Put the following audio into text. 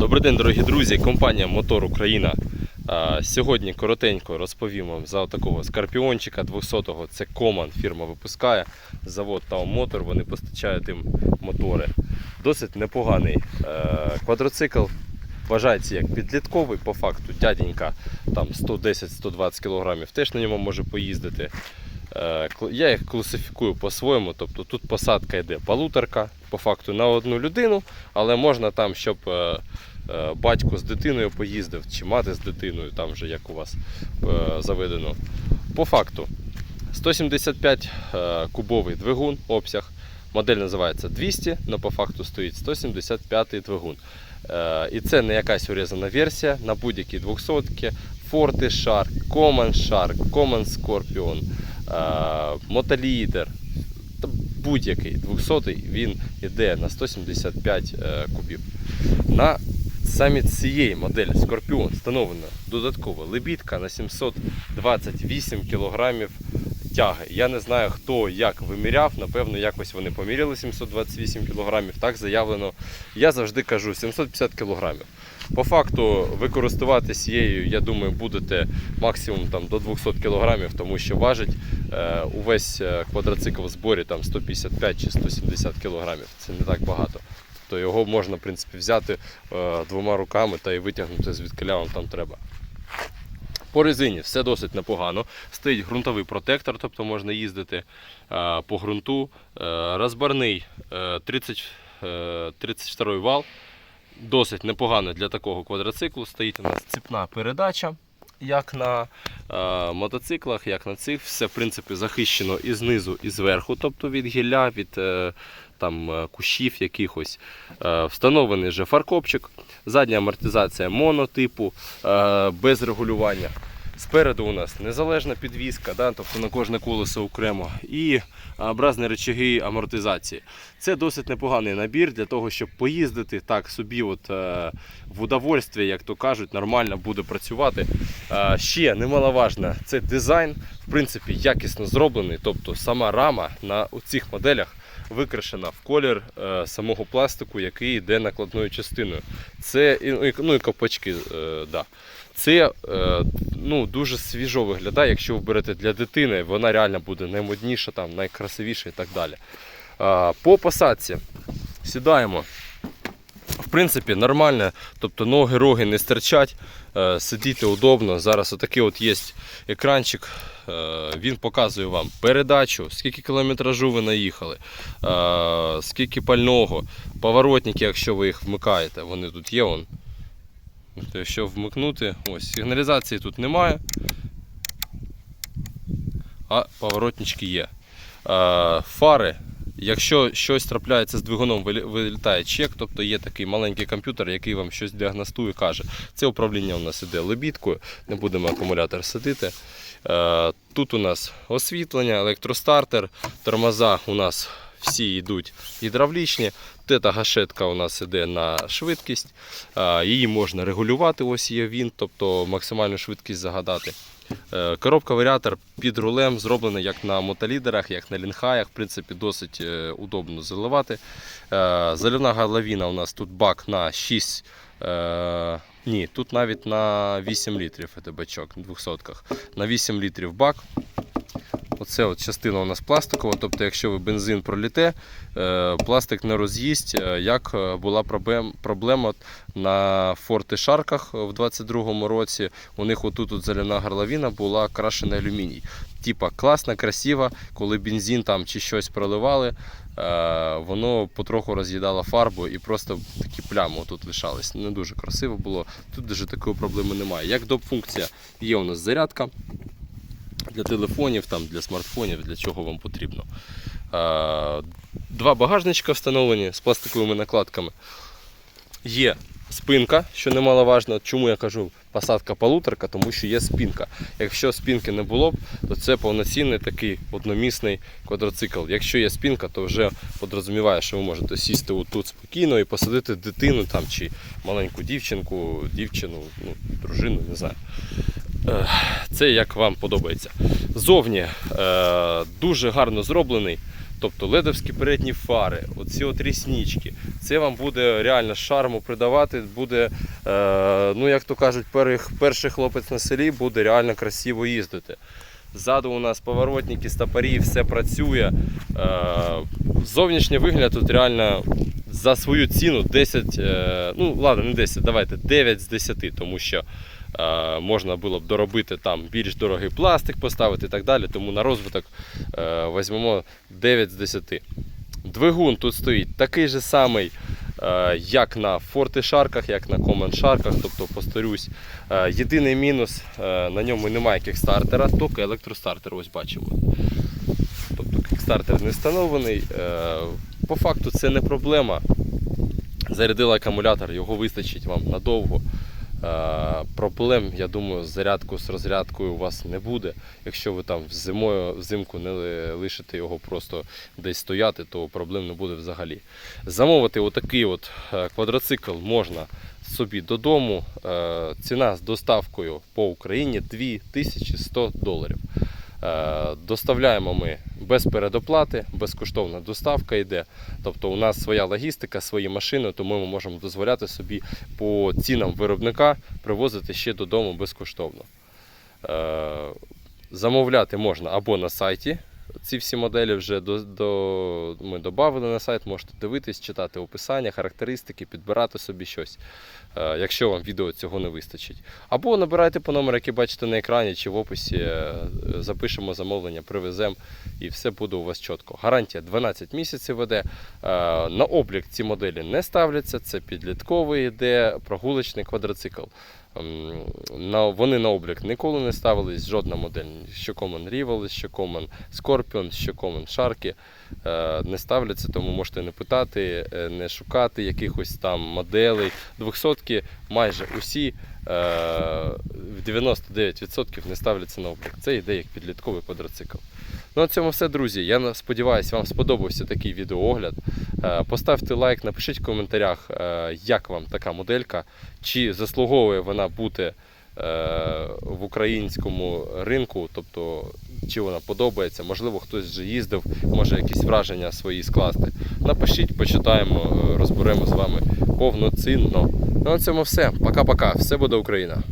Добрий день, дорогі друзі, компанія Мотор Україна. Сьогодні коротенько розповім вам за такого скорпіончика 200-го. Це Коман фірма випускає. Завод Тао Мотор, вони постачають їм мотори. Досить непоганий е, квадроцикл. Вважається як підлітковий, по факту дяденька там 110-120 кг теж на ньому може поїздити. Е, Я їх класифікую по-своєму, тобто тут посадка йде полуторка, по факту на одну людину, але можна там, щоб е, е, батько з дитиною поїздив, чи мати з дитиною, там вже як у вас заведено. По факту 175 е, кубовий двигун, обсяг. Модель називається 200, але по факту стоїть 175 двигун. І це не якась урізана версія на будь-які 200 Forte Shark, Common Shark, Common Scorpion, Мотолідер. Будь-який 200 він йде на 175 е, кубів. На самі цієї моделі Scorpion встановлена додаткова лебідка на 728 кг тяги. Я не знаю, хто як виміряв, напевно, якось вони поміряли 728 кг, так заявлено. Я завжди кажу 750 кг. По факту ви користуватись цією, я думаю, будете максимум там, до 200 кг, тому що важить е, увесь е, квадроцикл в зборі там, 155 чи 170 кг. Це не так багато. То його можна в принципі, взяти е, двома руками та і витягнути звідки там треба. По резині все досить непогано. Стоїть ґрунтовий протектор, тобто можна їздити е, по ґрунту. Е, розбарний е, 30, е, 32 вал. Досить непогано для такого квадроциклу. Стоїть у нас цепна передача. Як на е, мотоциклах, як на цих, все в принципі захищено і знизу, і зверху, тобто від гілля, від е, там, кущів якихось. Е, встановлений вже фаркопчик, задня амортизація монотипу, е, без регулювання. Спереду у нас незалежна підвізка, да, тобто на кожне колесо окремо, і образні речаги амортизації. Це досить непоганий набір для того, щоб поїздити так собі от, е, в удовольстві, як то кажуть, нормально буде працювати. Е, ще немаловажно, це дизайн, в принципі, якісно зроблений. Тобто сама рама на цих моделях викрашена в колір е, самого пластику, який йде накладною частиною. Це ну, і, і копачки. Е, да. Це е, ну, дуже свіжо виглядає, якщо ви берете для дитини, вона реально буде наймодніша, там, найкрасивіша і так далі. По посадці сідаємо. В принципі, нормально, тобто ноги, роги не стирчать, е, сидіти удобно. Зараз отакий от є екранчик, е, він показує вам передачу, скільки кілометражу ви наїхали, скільки пального, поворотники, якщо ви їх вмикаєте, вони тут є. Вон. Якщо вмикнути, ось сигналізації тут немає, а поворотнички є. Фари. Якщо щось трапляється з двигуном, вилітає чек, тобто є такий маленький комп'ютер, який вам щось діагностує, каже. Це управління у нас іде лебідкою, не будемо акумулятор садити. Тут у нас освітлення, електростартер, тормоза у нас всі йдуть гідравлічні. Тета гашетка у нас іде на швидкість. Її можна регулювати, ось є він, тобто максимальну швидкість загадати. Е, Коробка варіатор під рулем зроблена як на мотолідерах, як на лінхаях. В принципі, досить е, удобно заливати. Е, Заливна головіна у нас тут бак на 6. Е, ні, тут навіть на 8 літрів бачок 200 На 8 літрів бак. Оце от частина у нас пластикова, тобто, якщо ви бензин проліте, е, пластик не роз'їсть, е, як е, була проблема на форти шарках в 22-му році. У них отут от заляна горловина була крашена алюміній. Типа класна, красива, коли бензин там чи щось проливали, воно потроху роз'їдало фарбу і просто такі плями тут лишались. Не дуже красиво було. Тут даже такої проблеми немає. Як доп функція є у нас зарядка для телефонів, там, для смартфонів, для чого вам потрібно. Два багажничка встановлені з пластиковими накладками. Є спинка, що немаловажно. Чому я кажу посадка полуторка, тому що є спинка. Якщо спинки не було б, то це повноцінний такий одномісний квадроцикл. Якщо є спинка, то вже подрозуміває, що ви можете сісти отут спокійно і посадити дитину там, чи маленьку дівчинку, дівчину, ну, дружину, не знаю. Це як вам подобається. Зовні е, дуже гарно зроблений. Тобто ледовські передні фари, оці от ріснички. Це вам буде реально шарму придавати, буде, е, ну як то кажуть, перший, хлопець на селі буде реально красиво їздити. Ззаду у нас поворотники, стопорі, все працює. Е, зовнішній вигляд тут реально за свою ціну 10, е, ну ладно, не 10, давайте 9 з 10, тому що можна було б доробити там більш дорогий пластик поставити і так далі. Тому на розвиток е, візьмемо 9 з 10. Двигун тут стоїть такий же самий, е, як на фортишарках, як на Common шарках. Тобто, повторюсь, е, єдиний мінус е, на ньому немає кікстартера, тільки електростартер. Ось бачимо. Тобто кікстартер не встановлений. Е, По факту це не проблема. Зарядили акумулятор, його вистачить вам надовго. Е, Проблем, я думаю, з зарядкою, з розрядкою у вас не буде. Якщо ви там зимою, взимку не лишите його просто десь стояти, то проблем не буде взагалі. Замовити отакий от е, квадроцикл можна собі додому. Е, Ціна з доставкою по Україні 2100 доларів. Е, Доставляємо ми без передоплати, безкоштовна доставка йде. Тобто у нас своя логістика, свої машини, тому ми можемо дозволяти собі по цінам виробника привозити ще додому безкоштовно. Е, Замовляти можна або на сайті. Ці всі моделі вже до, до, ми додали на сайт, можете дивитись, читати описання, характеристики, підбирати собі щось, е, якщо вам відео цього не вистачить. Або набирайте по номеру, який бачите на екрані чи в описі, е, запишемо замовлення, привеземо і все буде у вас чітко. Гарантія 12 місяців веде. Е, На облік ці моделі не ставляться, це підлітковий йде прогулочний квадроцикл. Ем, вони на облік ніколи не ставились, жодна модель, що Common Rival, що Common Scorpion, що Common Sharky не ставляться, тому можете не питати, е, не шукати якихось там моделей. 200 майже усі в 99% не ставляться на облік. Це йде як підлітковий квадроцикл. Ну, на цьому все, друзі. Я сподіваюся, вам сподобався такий відеоогляд. Е, Поставте лайк, напишіть в коментарях, е, як вам така моделька, чи заслуговує вона бути е, в українському ринку, тобто чи вона подобається, можливо, хтось вже їздив, може якісь враження свої скласти. Напишіть, почитаємо, розберемо з вами повноцінно. Ну, на цьому все. Пока-пока. Все буде Україна.